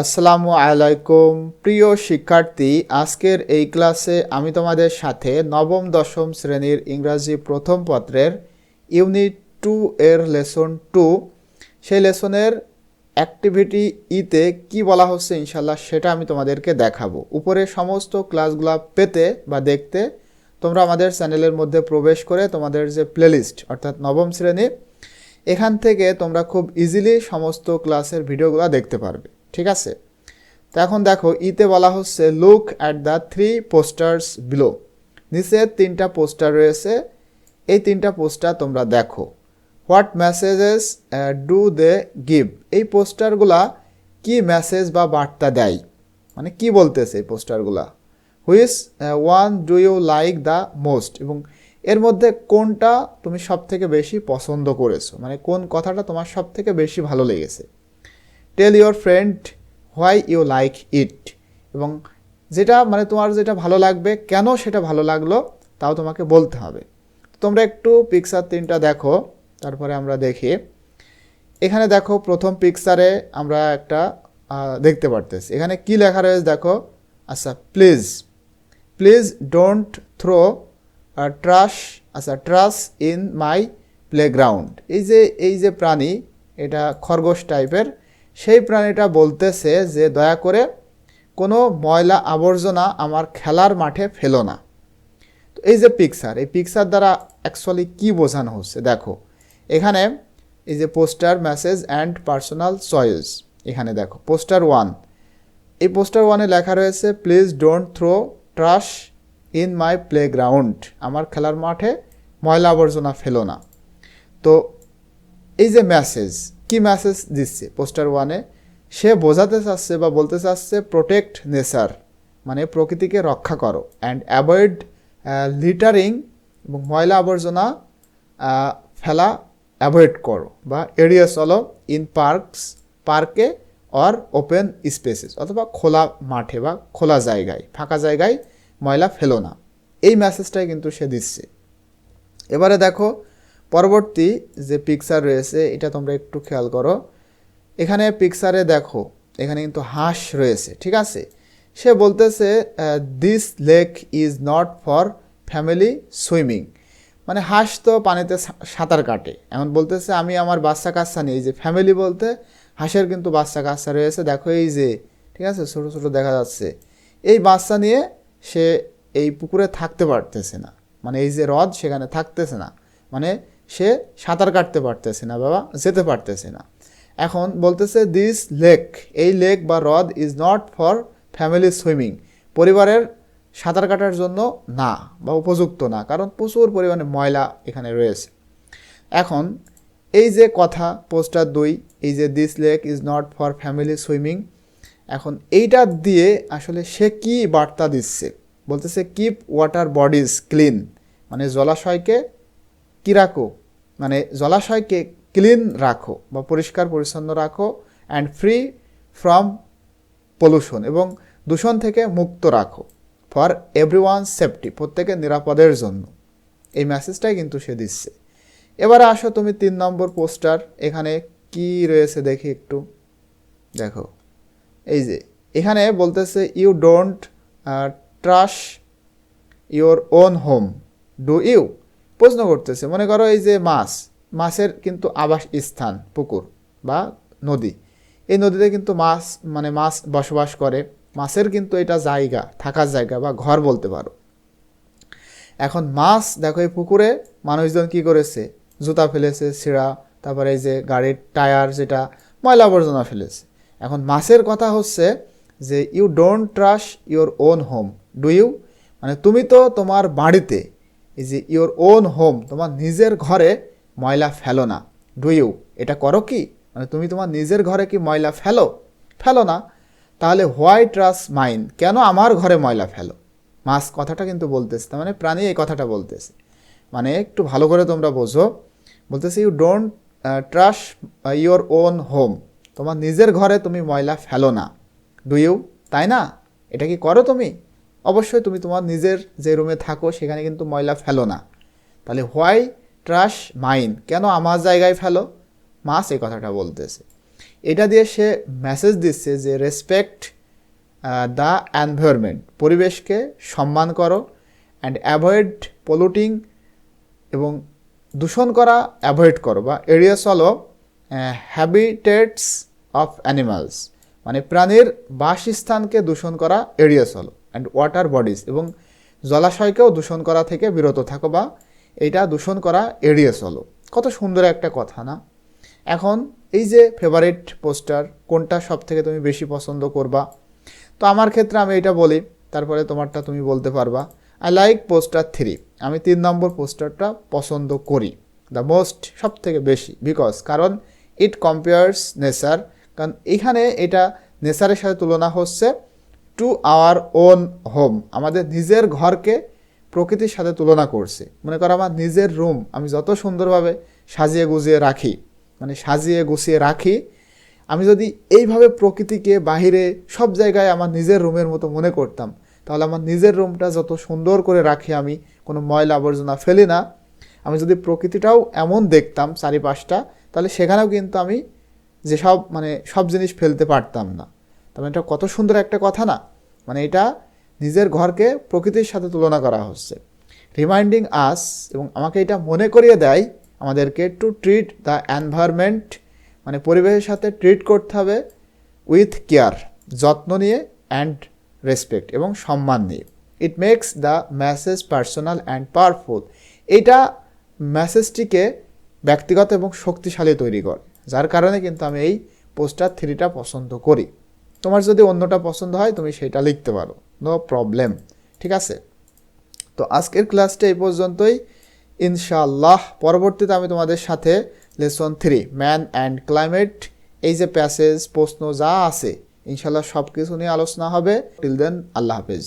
আসসালামু আলাইকুম। প্রিয় শিক্ষার্থী, আজকের এই ক্লাসে আমি তোমাদের সাথে নবম, দশম শ্রেণির ইংরাজি প্রথম পত্রের ইউনিট টু এর লেসন টু, সেই লেসনের অ্যাক্টিভিটি ইতে কি বলা হচ্ছে ইনশাল্লাহ সেটা আমি তোমাদেরকে দেখাবো। উপরে সমস্ত ক্লাসগুলো পেতে বা দেখতে তোমরা আমাদের চ্যানেলের মধ্যে প্রবেশ করে তোমাদের যে প্লেলিস্ট, অর্থাৎ নবম শ্রেণি, এখান থেকে তোমরা খুব ইজিলি সমস্ত ক্লাসের ভিডিওগুলো দেখতে পারবে। ঠিক আছে? তো এখন দেখো, ইতে বলা হচ্ছে look at the three posters below নিচে তিনটা পোস্টার রয়েছে। এই তিনটা পোস্টার তোমরা দেখো। What messages do they give এই পোস্টারগুলা কি মেসেজ বা বার্তা দেয়? মানে কি বলতেছে এই পোস্টারগুলা which one do you like the most এবং এর মধ্যে কোনটা তুমি সব থেকে বেশি পছন্দ করেছ? মানে কোন কথাটা তোমার সব থেকে বেশি ভালো লেগেছে? Tell your friend why you like it এবং যেটা মানে তোমার যেটা ভালো লাগবে, কেন সেটা ভালো লাগল, তাও তোমাকে বলতে হবে। তোমরা একটু পিকচার তিনটা দেখো, তারপরে আমরা দেখি। এখানে দেখো প্রথম পিকচারে আমরা একটা দেখতে পারতেছি। এখানে কি লেখা রয়েছে দেখো? আচ্ছা please please don't throw trash আচ্ছা ট্রাশ ইন মাই প্লেগ্রাউন্ড এই যে এই যে প্রাণী, এটা খরগোশ টাইপের সেই প্রাণীটা বলতেছে যে, দয়া করে কোনো ময়লা আবর্জনা আমার খেলার মাঠে ফেলো না। তো এই যে পিকচার এই পিকচার দ্বারা অ্যাকচুয়ালি কি বোঝানো হচ্ছে? দেখো, এখানে এই যে poster message and personal choice এখানে দেখো পোস্টার ওয়ান এই পোস্টার ওয়ানে লেখা রয়েছে please don't throw trash in my playground আমার খেলার মাঠে ময়লা আবর্জনা ফেলো না। তো এই যে মেসেজ কি মেসেজ দিচ্ছে? পোস্টার ওয়ানে সে বোঝাতে চাচ্ছে বা বলতে চাচ্ছে প্রোটেক্ট নেচার মানে প্রকৃতিকে রক্ষা করো অ্যান্ড অ্যাভয়েড লিটারিং এবং ময়লা আবর্জনা ফেলা অ্যাভয়েড করো, বা এড়িয়ে চলো ইন পার্কস পার্কে অর ওপেন স্পেসেস অথবা খোলা মাঠে বা খোলা জায়গায়, ফাঁকা জায়গায় ময়লা ফেলো না। এই মেসেজটাই কিন্তু সে দিচ্ছে। এবারে দেখো পরবর্তী যে পিকচার রয়েছে, এটা তোমরা একটু খেয়াল করো। এখানে পিকচারে দেখো, এখানে কিন্তু হাঁস রয়েছে, ঠিক আছে? সে বলতেছে this lake is not for family swimming মানে হাঁস তো পানিতে সাঁতার কাটে। এমন বলতেছে, আমি আমার বাচ্চা কাচ্চা নিয়ে এই যে ফ্যামিলি বলতে, হাঁসের কিন্তু বাচ্চা কাচ্চা রয়েছে। দেখো এই যে, ঠিক আছে? ছোটো ছোটো দেখা যাচ্ছে। এই বাচ্চা নিয়ে সে এই পুকুরে থাকতে পারতেছে না। মানে এই যে হ্রদ, সেখানে থাকতেছে না। মানে সে সাঁতার কাটতে পারতেছে না, বাবা, যেতে পারতেছে না। এখন বলতেছে দিস লেক এই লেক বা হ্রদ is not for family swimming পরিবারের সাঁতার কাটার জন্য না বা উপযুক্ত না, কারণ প্রচুর পরিমাণে ময়লা এখানে রয়েছে। এখন এই যে কথা, পোস্টার দুই, এই যে this lake is not for family swimming এখন এইটা দিয়ে আসলে সে কি বার্তা দিচ্ছে? বলতেছে কিপ ওয়াটার বডিজ ক্লিন মানে জলাশয়কে কি রাখো? মানে জলাশয়কে ক্লিন রাখো বা পরিষ্কার পরিচ্ছন্ন রাখো অ্যান্ড ফ্রি ফ্রম পলিউশন এবং দূষণ থেকে মুক্ত রাখো ফর এভরি ওয়ান সেফটি প্রত্যেকের নিরাপদের জন্য। এই মেসেজটাই কিন্তু সে দিচ্ছে। এবারে আসো তুমি তিন নম্বর পোস্টার, এখানে কি রয়েছে দেখি একটু। দেখো, এই যে, এখানে বলতেছে you don't trash your own home do you প্রশ্ন করতেছে, মনে করো এই যে মাছ, মাছের কিন্তু আবাস স্থান পুকুর বা নদী। এই নদীতে কিন্তু মাছ মানে মাছ বসবাস করে। মাছের কিন্তু এটা জায়গা, থাকার জায়গা বা ঘর বলতে পারো। এখন মাছ, দেখো এই পুকুরে মানুষজন কি করেছে? জুতা ফেলেছে, ছিঁড়া, তারপরে এই যে গাড়ির টায়ার যেটা, ময়লা আবর্জনা ফেলেছে। এখন মাছের কথা হচ্ছে যে you don't trust your own home do you মানে তুমি তো তোমার বাড়িতে এই যে ইওর ওন হোম তোমার নিজের ঘরে ময়লা ফেলো না। ডু ইউ এটা করো কি? মানে তুমি তোমার নিজের ঘরে কি ময়লা ফেলো? ফেলো না। তাহলে হোয়াই ট্রাস মাইন কেন আমার ঘরে ময়লা ফেলো? মাস কথাটা কিন্তু বলতেছে। তার মানে প্রাণী এই কথাটা বলতেছে। মানে একটু ভালো করে তোমরা বোঝো। বলতেছে you don't trash your own home তোমার নিজের ঘরে তুমি ময়লা ফেলো না। ডু ইউ তাই না? এটা কি করো তুমি? অবশ্যই তুমি তোমার নিজের যে রুমে থাকো, সেখানে কিন্তু ময়লা ফেলো না। তাহলে হোয়াই ট্রাশ মাইন কেন আমার জায়গায় ফেলো? মাস এই কথাটা বলতেছে। এটা দিয়ে সে মেসেজ দিচ্ছে যে রেসপেক্ট দ্য এনভায়রনমেন্ট পরিবেশকে সম্মান করো অ্যান্ড অ্যাভয়েড পলুটিং এবং দূষণ করা অ্যাভয়েড করো বা এরিয়াস হলো হ্যাবিটেটস অফ অ্যানিমালস মানে প্রাণীর বাসস্থানকে দূষণ করা এরিয়াস হলো। অ্যান্ড ওয়াটার বডিজ এবং জলাশয়কেও দূষণ করা থেকে বিরত থাকো বা এটা দূষণ করা এড়িয়ে চলো। কত সুন্দর একটা কথা না? এখন এই যে ফেভারিট পোস্টার কোনটা সব থেকে তুমি বেশি পছন্দ করবা? তো আমার ক্ষেত্রে আমি এটা বলি, তারপরে তোমারটা তুমি বলতে পারবা। আই লাইক পোস্টার থ্রি আমি তিন নম্বর পোস্টারটা পছন্দ করি। দ্য মোস্ট সব থেকে বেশি বিকজ কারণ ইট কম্পেয়ার্স নেচার কারণ এখানে এটা নেচারের সাথে তুলনা হচ্ছে টু আওয়ার ওন হোম আমাদের নিজের ঘরকে প্রকৃতির সাথে তুলনা করছে। মনে করো আমার নিজের রুম আমি যত সুন্দরভাবে সাজিয়ে গুজিয়ে রাখি মানে সাজিয়ে গুছিয়ে রাখি, আমি যদি এইভাবে প্রকৃতিকে বাহিরে সব জায়গায় আমার নিজের রুমের মতো মনে করতাম, তাহলে আমার নিজের রুমটা যত সুন্দর করে রাখি আমি, কোনো ময়লা আবর্জনা ফেলি না। আমি যদি প্রকৃতিটাও এমন দেখতাম চারিপাশটা, তাহলে সেখানেও কিন্তু আমি যেসব মানে সব জিনিস ফেলতে পারতাম না। তার মানে এটা কত সুন্দর একটা কথা না? মানে এটা নিজের ঘরকে প্রকৃতির সাথে তুলনা করা হচ্ছে। রিমাইন্ডিং আস এবং আমাকে এটা মনে করিয়ে দেয়, আমাদেরকে টু ট্রিট দ্য এনভায়রনমেন্ট মানে পরিবেশের সাথে ট্রিট করতে হবে উইথ কেয়ার যত্ন নিয়ে অ্যান্ড রেসপেক্ট এবং সম্মান নিয়ে। It makes the message personal and powerful এটা মেসেজটিকে ব্যক্তিগত এবং শক্তিশালী তৈরি করে, যার কারণে কিন্তু আমি এই পোস্টার থ্রিটা পছন্দ করি। তোমার যদি অন্যটা পছন্দ হয়, তুমি সেটা লিখতে পারো। নো প্রবলেম ঠিক আছে? তো আজকের ক্লাসটা এই পর্যন্তই। ইনশাল্লাহ পরবর্তীতে আমি তোমাদের সাথে lesson three man and climate এই যে প্যাসেজ প্রশ্ন যা আছে ইনশাল্লাহ সব কিছু নিয়ে আলোচনা হবে। টিল দেন আল্লাহ হাফেজ।